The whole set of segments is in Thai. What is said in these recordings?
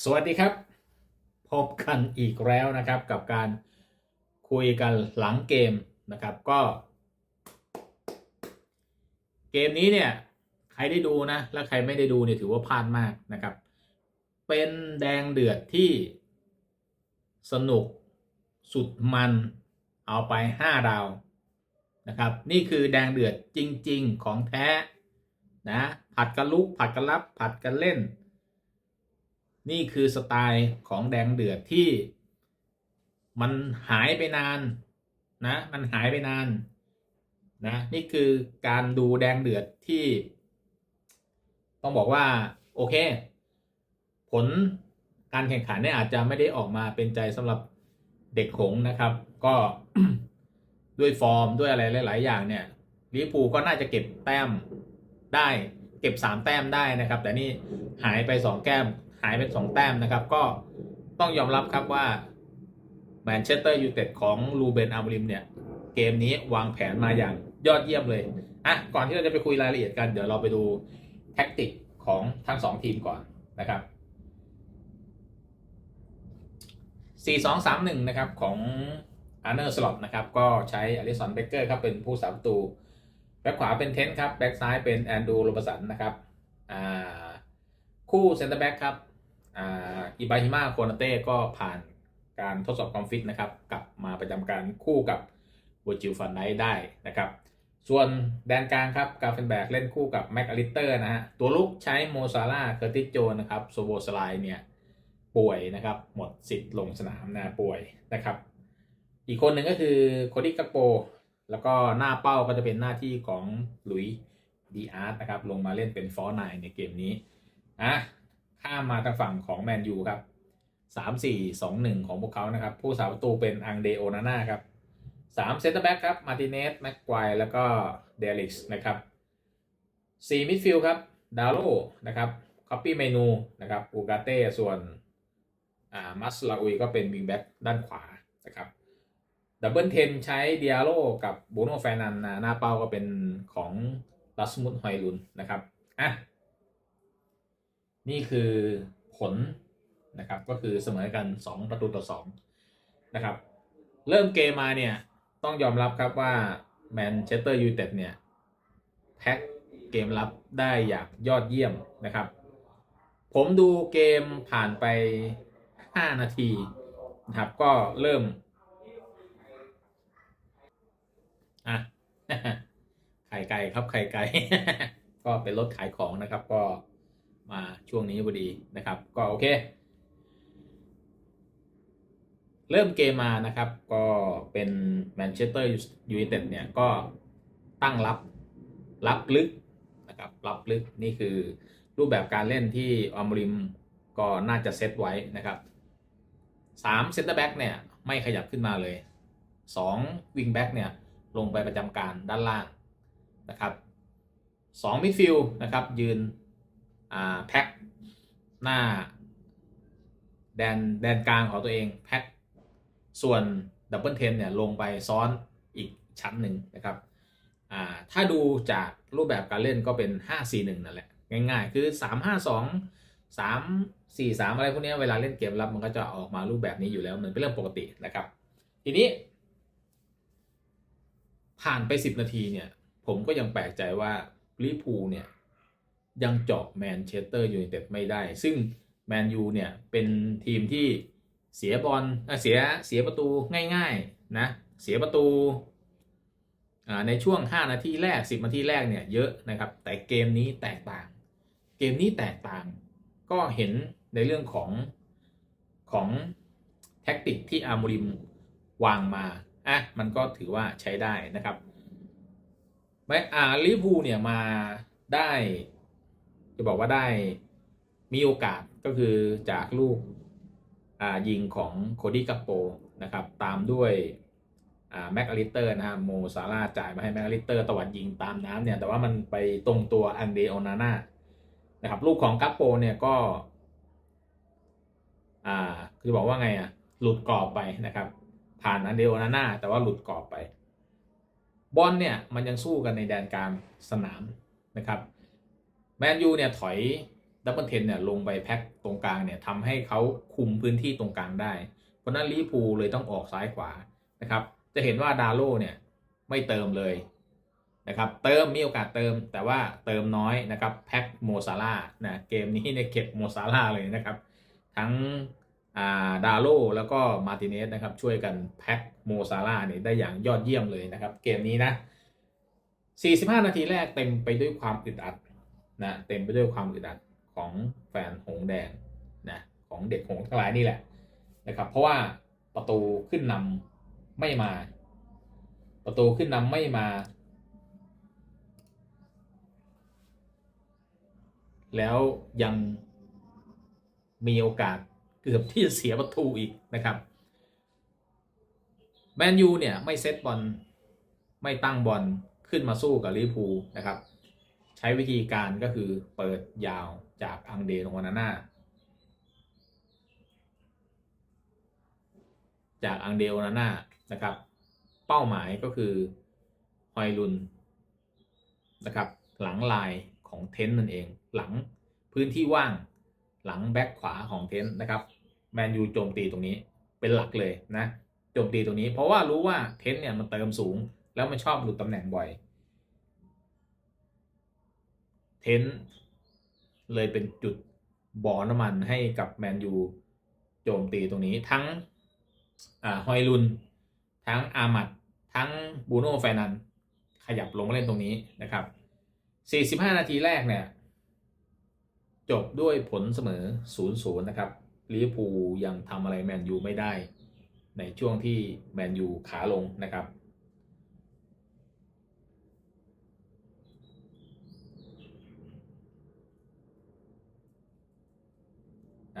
สวัสดีครับ พบกันอีกแล้วนะครับกับการคุยกันหลังเกมนะครับก็ เกมนี้เนี่ย ใครได้ดูนะ และใครไม่ได้ดูเนี่ยถือว่าพลาดมากนะครับ เป็นแดงเดือดที่สนุกสุดมันเอาไป 5 ดาวนะครับ นี่คือแดงเดือดจริง ๆ ของแท้นะผัดกันลุกผัดกันรับผัดกันเล่น นี่คือสไตล์ของแดงเดือดที่ มันหายไปนานนะ มันหายไปนานนะนี่คือการดูแดงเดือดที่ ต้องบอกว่าโอเค ผลการแข่งขันเนี่ยอาจจะไม่ได้ออกมาเป็นใจสำหรับเด็กหงนะครับ ก็ด้วยฟอร์มด้วยอะไรหลาย ๆ อย่างเนี่ยลิเวอร์พูก็น่าจะเก็บแต้มได้ เก็บ 3 แต้มได้นะครับ แต่นี่หายไป 2 แก้ม หายไป2แต้มนะครับ ก็ต้องยอมรับครับว่าแมนเชสเตอร์ยูไนเต็ดของลูเบนอาร์มริมเนี่ย เกมนี้วางแผนมาอย่างยอดเยี่ยมเลยอะก่อนที่เราจะไปคุยรายละเอียดกัน เดี๋ยวเราไปดูแท็กติกของทั้งสองทีมก่อนนะครับ 4-2-3-1 นะครับของอาร์เนอร์สล็อตนะครับ ก็ใช้อลิสันเบเกอร์ครับเป็นผู้สาประตูแบ็คขวาเป็นเทนต์ครับ แบ็คซ้ายเป็นแอนดูโรบสันนะครับ อ่า คู่เซนเตอร์แบ็กครับ อิบาฮิมาโคนาเต้ก็ผ่านการทดสอบความฟิตนะครับ กลับมาประจำการคู่กับวจิลฟันไนได้นะครับ ส่วนแดนกลางครับกาเฟนแบกเล่นคู่กับแม็กอลิเตอร์นะฮะตัวลุกใช้โมซาร่าเคอร์ติโจนะครับโซโบสไลเนี่ยป่วยนะครับ หมดสิทธิ์ลงสนามนะป่วยนะครับ อีกคนหนึ่งก็คือโคดี้กัปโป แล้วก็หน้าเป้าก็จะเป็นหน้าที่ของหลุยดีอาร์ตนะครับ ลงมาเล่นเป็นฟอร์ไนในเกมนี้อะ ข้ามมาทางฝั่งของแมนยูครับสามสี่สองหนึ่งของพวกเขานะครับผู้สาประตูเป็นอังเดโอนาน่าครับสามเซนเตอร์แบ็กครับมาติเนสแม็กควายแล้วก็เดลิกส์นะครับสี่มิดฟิลด์ครับดาโลนะครับคอปปี้เมนูนะครับอูกาเต้ส่วนอ่ามัสลาอุยก็เป็นวิงแบ็กด้านขวานะครับดับเบิลเทนใช้เดียโลกับบูโนแฟนันนะหน้าเป้าก็เป็นของลัสมุดฮอยลุนนะครับอะ นี่คือผลนะครับก็คือเสมอกัน 2 ประตูต่อ2นะครับเริ่มเกมมาเนี่ยต้องยอมรับครับว่าแมนเชสเตอร์ยูไนเต็ดเนี่ยแพ็คเกมรับได้อย่างยอดเยี่ยมนะครับ ผมดูเกมผ่านไป 5 นาทีนะครับก็เริ่มอะไข่ไก่ครับไข่ไก่ ก็เป็นรถขายของนะครับก็ มาช่วงนี้พอดีนะครับ ก็โอเค เริ่มเกมมานะครับ ก็เป็นแมนเชสเตอร์ยูไนเต็ดเนี่ยก็ตั้งรับรับลึกนะครับรับลึกนี่คือรูปแบบการเล่นที่อมริมก็น่าจะเซตไว้นะครับสามเซนเตอร์แบ็กเนี่ยไม่ขยับขึ้นมาเลยสองวิงแบ็กเนี่ยลงไปประจำการด้านล่างนะครับสองมิดฟิลด์นะครับยืน แพ็คหน้า แดนแดนกลางของตัวเองแพ็คส่วนดับเบิลเทนเนี่ยลงไปซ้อนอีกชั้นหนึ่งนะครับถ้าดูจากรูปแบบการเล่นก็เป็น 5-4-1 นั่นแหละ ง่ายๆ คือ 3-5-2 3-4-3 อะไรพวกนี้เวลาเล่นเกมรับมันก็จะออกมารูปแบบนี้อยู่แล้วมันเป็นเรื่องปกตินะครับ ทีนี้ ผ่านไป 10 นาทีเนี่ย ผมก็ยังแปลกใจว่าลิเวอร์พูลเนี่ย ยังเจาะแมนเชสเตอร์ยูไนเต็ดไม่ได้ ซึ่งแมนยูเนี่ยเป็นทีมที่เสียบอลเสียเสียประตูง่ายๆนะเสียประตูในช่วง 5 นาทีแรก 10 นาทีแรกเนี่ยเยอะนะครับ แต่เกมนี้แตกต่าง เกมนี้แตกต่าง ก็เห็นในเรื่องของของแท็กติกที่อาร์มริมวางมาอะมันก็ถือว่าใช้ได้นะครับแม้อาลิเวอร์พูเนี่ยมาได้ จะบอกว่าได้มีโอกาสก็คือจากลูกยิงของโคดี้กัปโปนะครับตามด้วยแม็กอลิเตอร์นะฮะโมซาร่าจ่ายมาให้แม็กอลิเตอร์ตวัดยิงตามน้ำเนี่ยแต่ว่ามันไปตรงตัวอันเดโอนาน่านะครับลูกของกัปโปเนี่ยก็อ่าคือบอกว่าไงอะหลุดกรอบไปนะครับ ผ่านอันเดโอนาน่าแต่ว่าหลุดกรอบไป บอลเนี่ยมันยังสู้กันในแดนกลางสนามนะครับ แมนยูเนี่ยถอยดับเบิลเทนเนี่ยลงไปแพ็คตรงกลางเนี่ยทำให้เขาคุมพื้นที่ตรงกลางได้ เพราะนั้นลิเวอร์พูลเลยต้องออกซ้ายขวานะครับ จะเห็นว่าดาโลเนี่ยไม่เติมเลยนะครับ เติมมีโอกาสเติม แต่ว่าเติมน้อยนะครับแพ็คโมซาร่านะเกมนี้เนี่ยเก็บโมซาร่าเลยนะครับ ทั้งาดาโลแล้วก็มาติเนสนะครับช่วยกันแพ็คโมซาร่าเนี่ยได้อย่างยอดเยี่ยมเลยนะครับ เกมนี้นะ 45 นาทีแรกเต็มไปด้วยความอึดอัด นะเต็มไปด้วยความอึดอัดของแฟนหงแดงนะของเด็กหงทั้งหลายนี่แหละนะครับ เพราะว่าประตูขึ้นนำไม่มา ประตูขึ้นนำไม่มา แล้วยังมีโอกาสเกือบที่จะเสียประตูอีกนะครับแมนยูเนี่ยไม่เซตบอลไม่ตั้งบอลขึ้นมาสู้กับลิเวอร์พูลนะครับ ช้วิธีการก็คือเปิดยาวจากอังเดโนวานาน่าจากอังเดโอนาน่านะครับ เป้าหมายก็คือฮอยลุนนะครับ หลังลายของเทนต์นั่นเอง หลังพื้นที่ว่างหลังแบ็คขวาของเทนต์นะครับแมนยูโจมตีตรงนี้เป็นหลักเลยนะโจมตีตรงนี้ เพราะว่ารู้ว่าเทนต์เนี่ยมันเติมสูง แล้วมันชอบหลุดตำแหน่งบ่อย เทนต์เลยเป็นจุดบ่อน้ำมันให้กับแมนยูโจมตีตรงนี้ทั้งฮอยลุน ทั้งอามัด ทั้งบูโน่แฟนัน ขยับลงมาเล่นตรงนี้นะครับ 45 นาทีแรกเนี่ย จบด้วยผลเสมอ 0-0 นะครับลิเวอร์พูลยังทำอะไรแมนยูไม่ได้ ในช่วงที่แมนยูขาลงนะครับ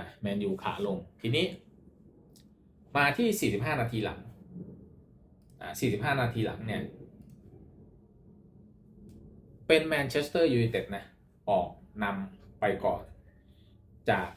อะแมนยูขาลง ทีนี้ มาที่ 45 นาทีหลังอ่า45 นาทีหลังเนี่ย เป็นแมนเชสเตอร์ยูไนเต็ดนะ ออกนำไปก่อนจาก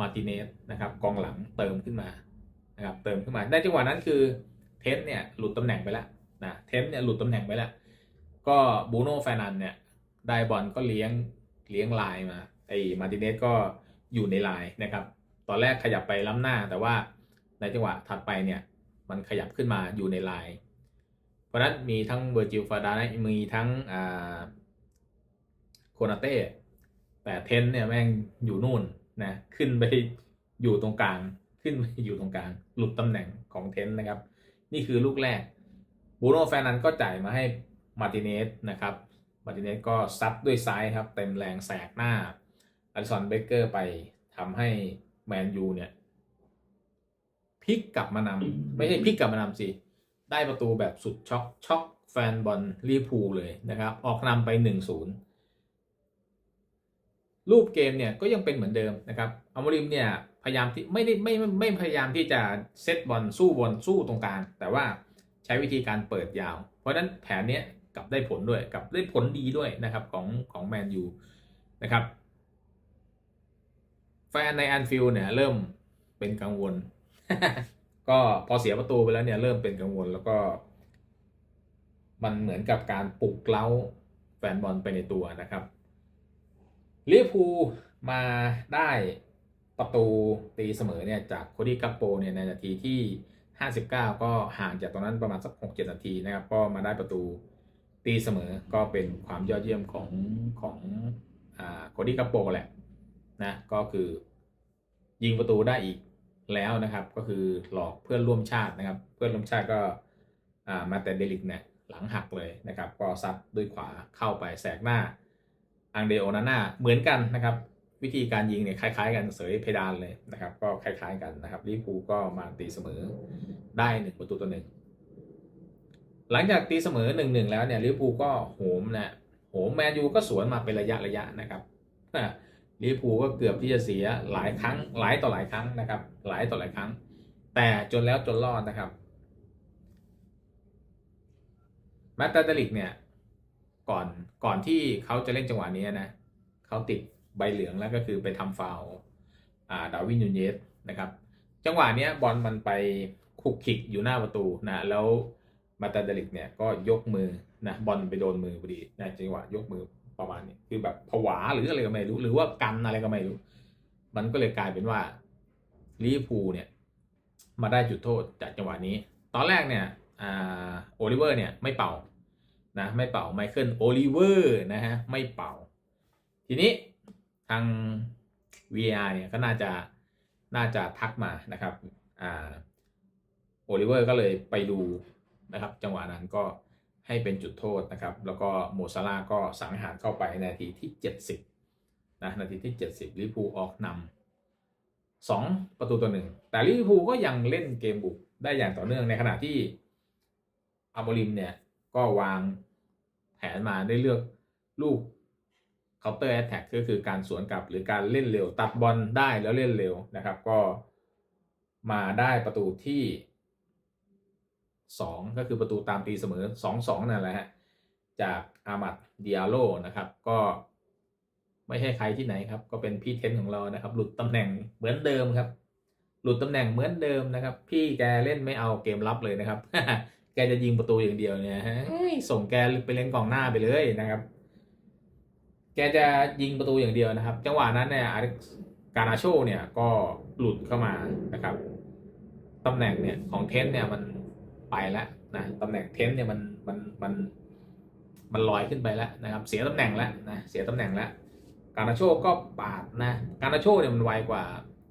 มาติเนสนะครับกองหลังเติมขึ้นมานะครับเติมขึ้นมาในจังหวะนั้นคือเทนเนี่ยหลุดตำแหน่งไปแล้วนะเทนเนี่ยหลุดตำแหน่งไปแล้ว ก็บูโน่แฟนันเนี่ยได้บอลก็เลี้ยงเลี้ยงลายมา ไอ้มาติเนสก็อยู่ในลายนะครับ ตอนแรกขยับไปล้ำหน้า แต่ว่าในจังหวะถัดไปเนี่ยมันขยับขึ้นมาอยู่ในลาย เพราะนั้นมีทั้งเวอร์จิลฟาดานะมีทั้งอ่าโคนาเต้แต่เทนเนี่ยแม่งอยู่นู่นนะขึ้นไปอยู่ตรงกลางขึ้นไปอยู่ตรงกลางหลุดตำแหน่งของเทนนะครับ นี่คือลูกแรกบูโน่แฟนนั้นก็จ่ายมาให้มาติเนสนะครับมาติเนสก็ซัดด้วยซ้ายครับเต็มแรงแสกหน้า อลิสันเบเกอร์ไปทำให้แมนยูเนี่ยพลิกกลับมานำไม่ใช่พลิกกลับมานำสิ ได้ประตูแบบสุดช็อกช็อกแฟนบอลลิเวอร์พูลเลยนะครับ ออกนำไป1-0รูปเกมเนี่ยก็ยังเป็นเหมือนเดิมนะครับอัมริมเนี่ยพยายามที่ไม่ได้ไม่ไม่ไม่พยายามที่จะเซตบอลสู้บอลสู้ตรงกลางแต่ว่าใช้วิธีการเปิดยาว เพราะฉะนั้นแผนเนี้ยกลับได้ผลด้วยกลับได้ผลดีด้วยนะครับของของแมนยูนะครับ แฟนในแอนฟิลเนี่ย เริ่มเป็นกังวล ก็พอเสียประตูไปแล้วเนี่ย เริ่มเป็นกังวลแล้วก็ มันเหมือนกับการปลุกเล้าแฟนบอลไปในตัวนะครับลิเวอร์พูลมาได้ประตูตีเสมอเนี่ยจากโคดี้กัปโปเนี่ยในนาทีที่ 59 ก็ห่างจากตรงนั้นประมาณสัก 6-7 นาทีนะครับ ก็มาได้ประตูตีเสมอก็เป็นความยอดเยี่ยมของของอโคดี้กัปโปแหละ นะก็คือ ยิงประตูได้อีกแล้วนะครับ ก็คือหลอกเพื่อนร่วมชาตินะครับ เพื่อนร่วมชาติก็มาแต่เดลิกเนี่ยหลังหักเลยนะครับ ก็ซัดด้วยขวาเข้าไปแสกหน้าอังเดโอนาน่าเหมือนกันนะครับ วิธีการยิงเนี่ยคล้าย ๆ กันเสยเพดานเลยนะครับ ก็คล้าย ๆ กันนะครับลิเวอร์พูก็มาตีเสมอได้หนึ่งประตูต่อหนึ่งหลังจากตีเสมอหนึ่งหนึ่งแล้วเนี่ยลิเวอร์พูก็โหมนะโหมแมนยูก็สวนมาเป็นระยะระยะนะครับ ลิเวอร์พูลก็เกือบที่จะเสียหลายครั้งหลายต่อหลายครั้งนะครับ หลายต่อหลายครั้ง แต่จนแล้วจนรอดนะครับแมตตาเดลิกเนี่ยก่อนก่อนที่เขาจะเล่นจังหวะนี้นะเขาติดใบเหลืองแล้วก็คือไปทำฟาวล์อ่าดาวินยูเนสนะครับจังหวะนี้บอลมันไปคุกคิกอยู่หน้าประตูนะแล้วมาตาเดลิกเนี่ยก็ยกมือนะบอลไปโดนมือพอดีนะจังหวะยกมือ ประมาณนี้คือแบบผวาหรืออะไรก็ไม่รู้ หรือว่ากันอะไรก็ไม่รู้ มันก็เลยกลายเป็นว่าลิเวอร์พูลเนี่ย มาได้จุดโทษจากจังหวะนี้ ตอนแรกเนี่ยโอลิเวอร์เนี่ยไม่เป่านะไม่เป่าไมเคิลโอลิเวอร์นะฮะไม่เป่า ทีนี้ทาง VR เนี่ยก็น่าจะน่าจะทักมานะครับอ่าโอลิเวอร์ก็เลยไปดูนะครับ จังหวะนั้นก็ ให้เป็นจุดโทษนะครับ แล้วก็โมซาลาก็สังหารเข้าไปในนาทีที่ 70นะนาทีที่ 70 ลิพูออกนำสองประตูต่อหนึ่งแต่ลิพูก็ยังเล่นเกมบุกได้อย่างต่อเนื่องในขณะที่อาโมริมเนี่ยก็วางแผนมาได้เลือกลูก counter attack ก็คือการสวนกลับหรือการเล่นเร็ว ตัดบอลได้แล้วเล่นเร็วนะครับ ก็มาได้ประตูที่ สองก็คือประตูตามตีเสมอสองสองนั่นแหละฮะจากอามัดเดียโลนะครับ ก็ไม่ใช่ใครที่ไหนครับ ก็เป็นพี่เทนของเรานะครับ หลุดตำแหน่งเหมือนเดิมครับ หลุดตำแหน่งเหมือนเดิมนะครับ พี่แกเล่นไม่เอาเกมรับเลยนะครับ แกจะยิงประตูอย่างเดียวเนี่ยฮะส่งแกไปเล่นกองหน้าไปเลยนะครับ แกจะยิงประตูอย่างเดียวนะครับ จังหวะนั้นเนี่ยอาริการาโชเนี่ยก็หลุดเข้ามานะครับตำแหน่งเนี่ยของเทนเนี่ยมัน ไปแล้วนะตำแหน่งเทนเนี่ยมันมันมันมันลอยขึ้นไปแล้วนะครับ เสียตำแหน่งแล้วนะเสียตำแหน่งแล้วการาโชก็ปาดนะการาโชเนี่ยมันไวกว่า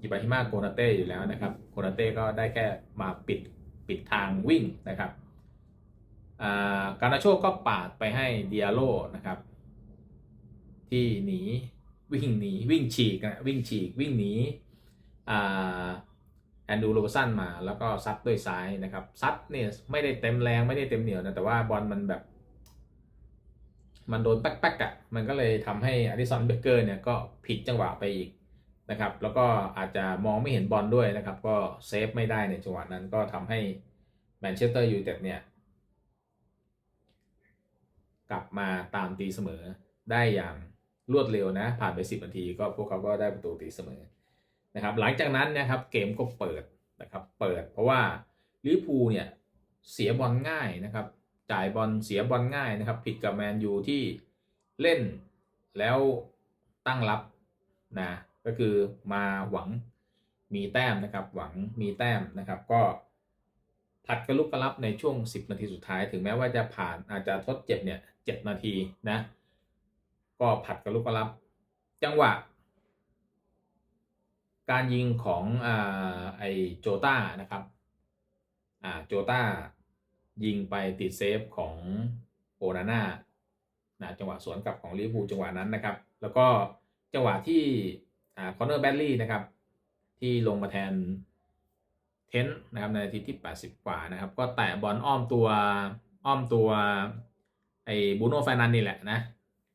อิบราฮิมาโกนาเต้อยู่แล้วนะครับโกนาเต้ก็ได้แค่มาปิดปิดทางวิ่งนะครับอ่าการาโชก็ปาดไปให้เดียโลนะครับ ที่หนีวิ่งหนีวิ่งฉีกนะวิ่งฉีกวิ่งหนีอ่า แอนดูโรบสันมาแล้วก็ซัดด้วยซ้ายนะครับซัดเนี่ยไม่ได้เต็มแรงไม่ได้เต็มเหนียวนะแต่ว่าบอลมันแบบ มันโดนแป๊กๆอะมันก็เลยทำให้อดิสันเบเกอร์เนี่ยก็ผิดจังหวะไปอีกนะครับ แล้วก็อาจจะมองไม่เห็นบอลด้วยนะครับ ก็เซฟไม่ได้ในจังหวะนั้นก็ทำให้แมนเชสเตอร์ยูไนเต็ดเนี่ยกลับมาตามตีเสมอได้อย่างรวดเร็วนะ ผ่านไป 10 นาทีก็พวกเขาก็ได้ประตูตีเสมอ นะครับหลังจากนั้นนะครับเกมก็เปิดนะครับเปิดเพราะว่าลิเวอร์พูลเนี่ยเสียบอลง่ายนะครับจ่ายบอลเสียบอลง่ายนะครับ ผิดกับแมนยูที่เล่นแล้วตั้งรับนะก็คือมาหวังมีแต้มนะครับ หวังมีแต้มนะครับ ก็ผัดกระลุกกระลับในช่วง 10 นาทีสุดท้าย ถึงแม้ว่าจะผ่านอาจจะทดเจ็บเนี่ย7นาทีนะก็ผัดกระลุกกระลับ จังหวะ การยิงของอ่าไอโจต้านะครับอ่าโจต้ายิงไปติดเซฟของโอนาน่านะจังหวะสวนกลับของลิเวอร์พูลจังหวะนั้นนะครับ แล้วก็จังหวะที่อ่าคอนเนอร์แบดลี่นะครับ ที่ลงมาแทนเทนนะครับในนาทีที่ 80 กว่านะครับ ก็แตะบอลอ้อมตัวอ้อมตัวไอ้บูโน่ไฟนันนี่แหละนะ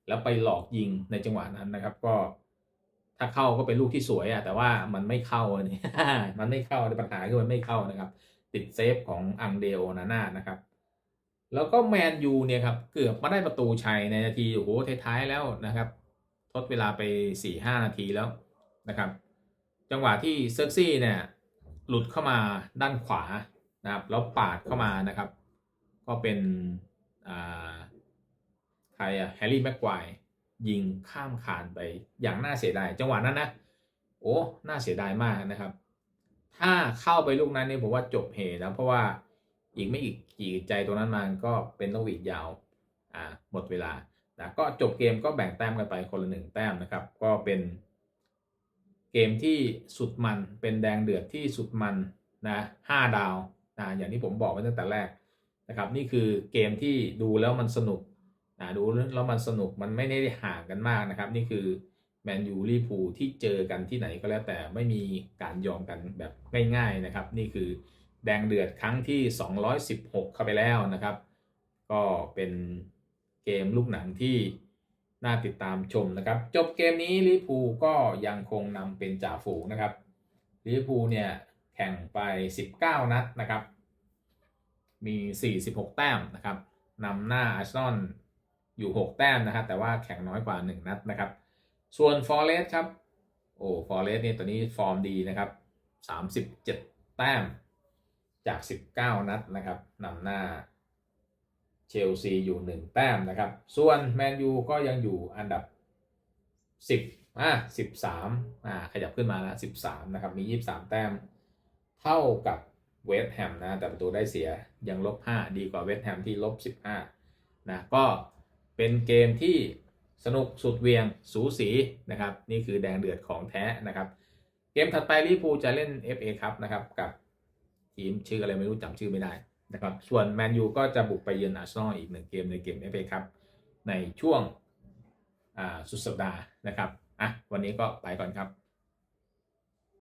แล้วไปหลอกยิงในจังหวะนั้นนะครับ ก็ ถ้าเข้าก็เป็นลูกที่สวยอะแต่ว่ามันไม่เข้าเนี่ยมันไม่เข้าปัญหาคือมันไม่เข้านะครับ ติดเซฟของอังเดโอนาน่านะครับ แล้วก็แมนยูเนี่ยครับเกือบมาได้ประตูชัยในนาทีโอ้โหท้ายๆแล้วนะครับ ทดเวลาไป4-5นาทีแล้วนะครับ จังหวะที่เซอร์ซี่เนี่ยหลุดเข้ามาด้านขวานะครับ แล้วปาดเข้ามานะครับ ก็เป็นอ่าใครอะแฮร์รี่แม็กควาย ยิงข้ามคานไปอย่างน่าเสียดายจังหวะนั้นนะโอ้น่าเสียดายมากนะครับ ถ้าเข้าไปลูกนั้นเนี่ยผมว่าจบเหนะเพราะว่าอีกไม่อีกกี่ใจตรงนั้นมันก็เป็นต้องหวีดยาวอ่าหมดเวลานะก็จบเกมก็แบ่งแต้มกันไปคนละหนึ่งแต้มนะครับ ก็เป็นเกมที่สุดมันเป็นแดงเดือดที่สุดมันนะห้าดาวนะอย่างที่ผมบอกไว้ตั้งแต่แรกนะครับ นี่คือเกมที่ดูแล้วมันสนุก นะดูแล้วมันสนุกมันไม่ได้ห่างกันมากนะครับ นี่คือแมนยูลิพูที่เจอกันที่ไหนก็แล้วแต่ไม่มีการยอมกันแบบง่ายๆนะครับ นี่คือแดงเดือดครั้งที่ 216 เข้าไปแล้วนะครับ ก็เป็นเกมลูกหนังที่น่าติดตามชมนะครับ จบเกมนี้ลิเวอร์พูก็ยังคงนำเป็นจ่าฝูงนะครับลิเวอร์พูเนี่ยแข่งไป 19 นัดนะครับ มี 46 แต้มนะครับนำหน้าอาร์เซนอล อยู่ 6 แต้มนะครับแต่ว่าแข่งน้อยกว่า 1 นัดนะครับ ส่วนฟอร์เรสครับ โอ้ฟอร์เรสเนี่ยตัวนี้ฟอร์มดีนะครับ 37 แต้มจาก 19 นัดนะครับนำหน้าเชลซีอยู่ 1 แต้มนะครับ ส่วนแมนยูก็ยังอยู่อันดับ 10อะ13อ่าขยับขึ้นมาแล้ว13 นะครับ มี 23 แต้ม เท่ากับเวสต์แฮมนะ แต่ประตูได้เสียยังลบ 5 ดีกว่าเวสต์แฮมที่ลบ 15 นะ ก็ เป็นเกมที่สนุกสุดเวียงสูสีนะครับ นี่คือแดงเดือดของแท้นะครับ เกมถัดไปลิปูจะเล่น FA ครับนะครับกับทีมชื่ออะไรไม่รู้จำชื่อไม่ได้นะครับ ส่วนแมนยูก็จะบุกไปเยือนอาร์เซนอลอีกหนึ่งเกมในเกม FA ครับในช่วงสุดสัปดาห์นะครับอะวันนี้ก็ไปก่อนครับ